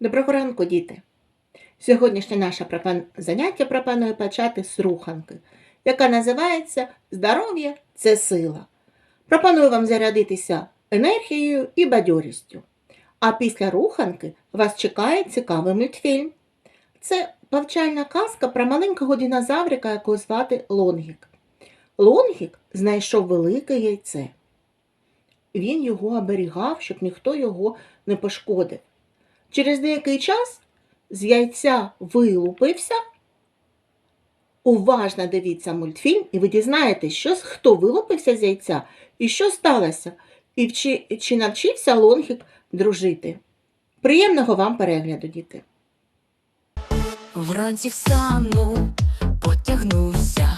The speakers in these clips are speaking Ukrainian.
Доброго ранку, діти! Сьогоднішнє наше заняття пропоную почати з руханки, яка називається Здоров'я це сила. Пропоную вам зарядитися енергією і бадьорістю. А після руханки вас чекає цікавий мультфільм. Це повчальна казка про маленького динозаврика, якого звати Лонгік. Лонгік знайшов велике яйце. Він його оберігав, щоб ніхто його не пошкодив. Через деякий час з яйця вилупився. Уважно дивіться мультфільм, і ви дізнаєтесь, що, хто вилупився з яйця і що сталося, і чи, чи навчився Лонгік дружити. Приємного вам перегляду, діти! Вранці встану, потягнуся до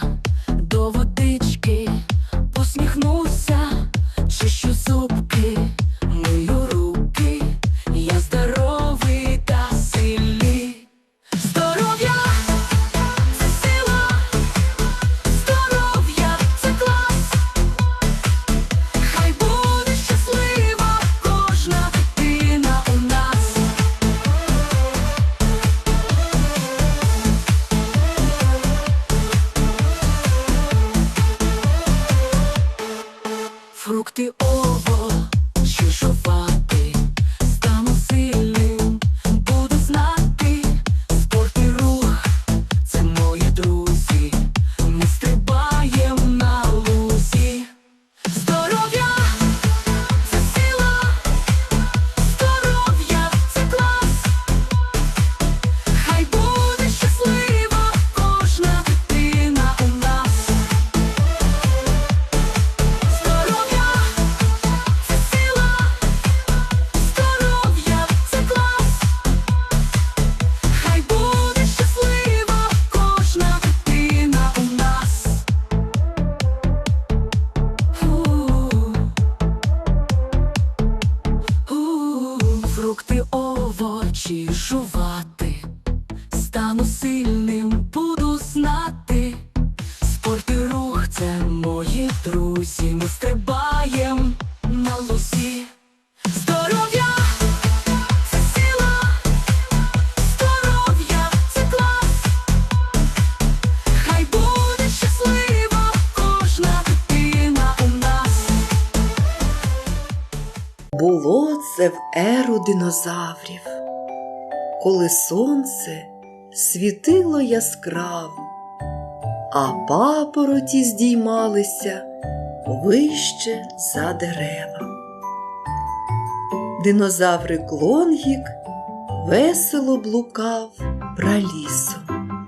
динозаврів, коли сонце світило яскраво, а папороті здіймалися вище за дерева. Динозаврик Лонгік весело блукав пралісом.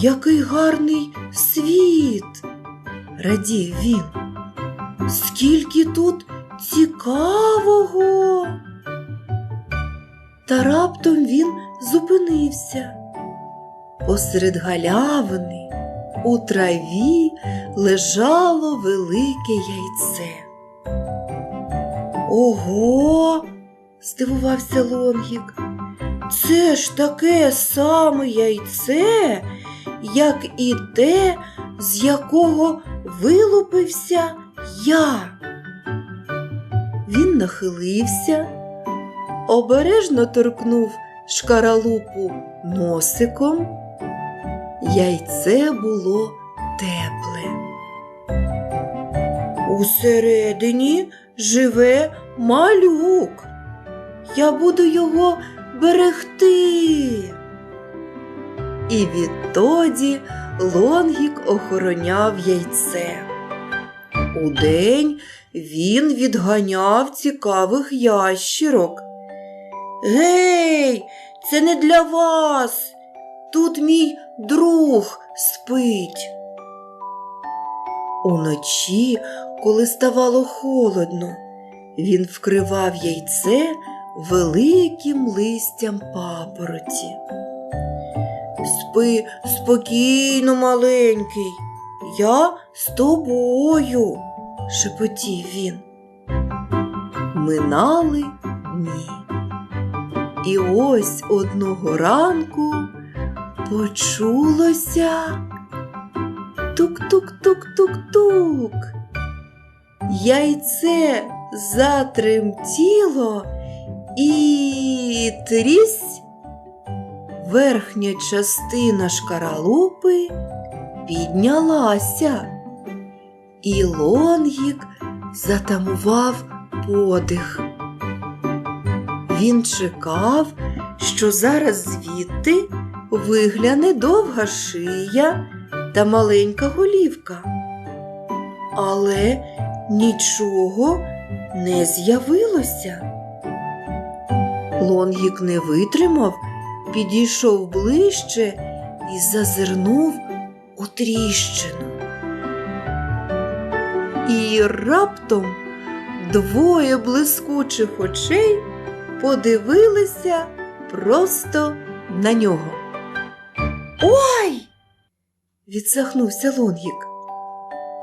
Який гарний світ! радів він. Скільки тут цікавого. Та раптом він зупинився. Посеред галявини у траві лежало велике яйце. Ого, здивувався Лонгік. Це ж таке саме яйце, як і те, з якого вилупився я. Він нахилився, обережно торкнув шкаралупу носиком. Яйце було тепле. Усередині живе малюк. Я буду його берегти. І відтоді Лонгік охороняв яйце. Удень він відганяв цікавих ящірок. Гей, це не для вас. Тут мій друг спить. Уночі, коли ставало холодно, він вкривав яйце великим листям папороті. Спи спокійно, маленький, я з тобою, шепотів він. Минали дні. І ось одного ранку почулося тук-тук-тук-тук-тук. Яйце затремтіло і трісь верхня частина шкаралупи піднялася, і Лонгік затамував подих. Він чекав, що зараз звідти вигляне довга шия та маленька голівка. Але нічого не з'явилося. Лонгік не витримав, підійшов ближче і зазирнув у тріщину. І раптом двоє блискучих очей подивилися просто на нього. Ой! відсахнувся Лонгік,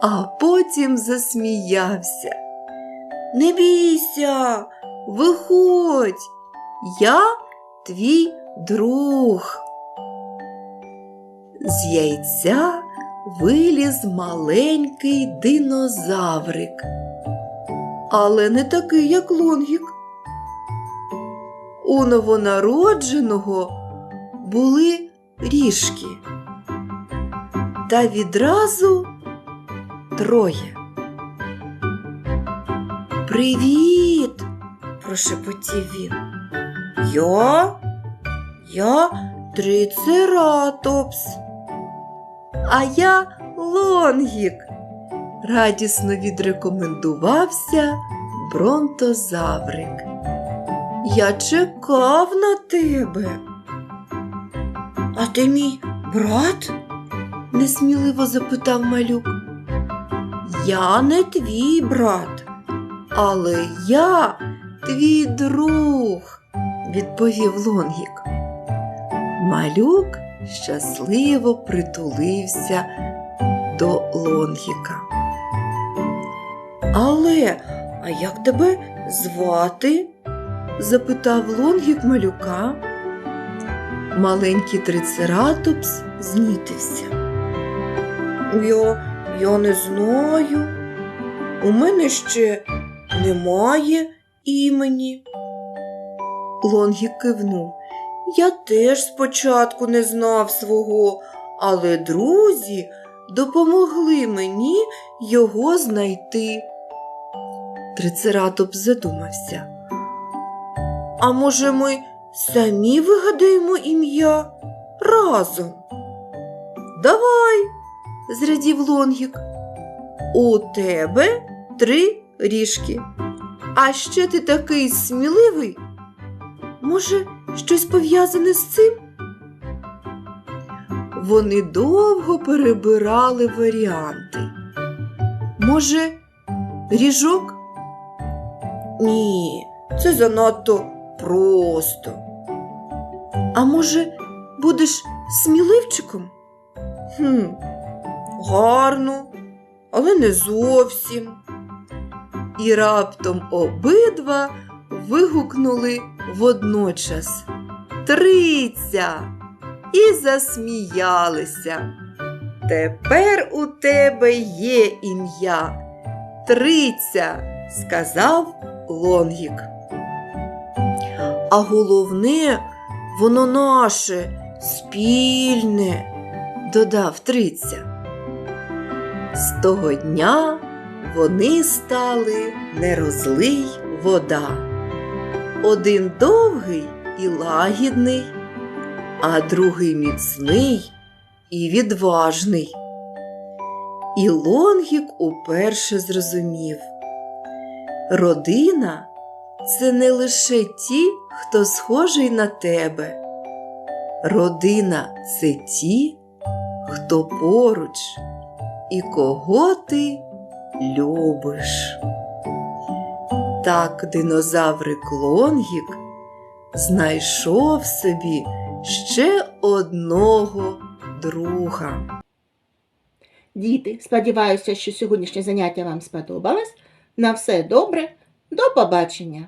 а потім засміявся. Не бійся, виходь, я твій друг. З яйця виліз маленький динозаврик, але не такий, як Лонгік. У новонародженого були ріжки, та відразу троє. Привіт! прошепотів він. Я? Я трицератопс. А я Лонгік. Радісно відрекомендувався бронтозаврик. Я чекав на тебе. А ти мій брат? несміливо запитав малюк. Я не твій брат, але я твій друг, відповів Лонгік. Малюк щасливо притулився до Лонгіка. Але, а як тебе звати? запитав Лонгік малюка. Маленький трицератопс знітився. Я, я не знаю. У мене ще немає імені. Лонгік кивнув. Я теж спочатку не знав свого, але друзі допомогли мені його знайти. Трицератопс задумався. А може, ми самі вигадаємо ім'я разом? Давай, зрадів Лонгік. У тебе три ріжки. А ще ти такий сміливий. Може, щось пов'язане з цим? Вони довго перебирали варіанти. Може, ріжок? Ні, це занадто просто. А може, будеш сміливчиком? Хм, гарно, але не зовсім. І раптом обидва вигукнули водночас Триця і засміялися. Тепер у тебе є ім'я. Триця, сказав Лонгік. А головне, воно наше, спільне, додав Триця. З того дня вони стали не розлий вода. Один довгий і лагідний, а другий міцний і відважний. І Лонгік уперше зрозумів. Родина це не лише ті, хто схожий на тебе. Родина це ті, хто поруч і кого ти любиш. Так динозаврик Лонгік знайшов собі ще одного друга. Діти, сподіваюся, що сьогоднішнє заняття вам сподобалось. На все добре, до побачення!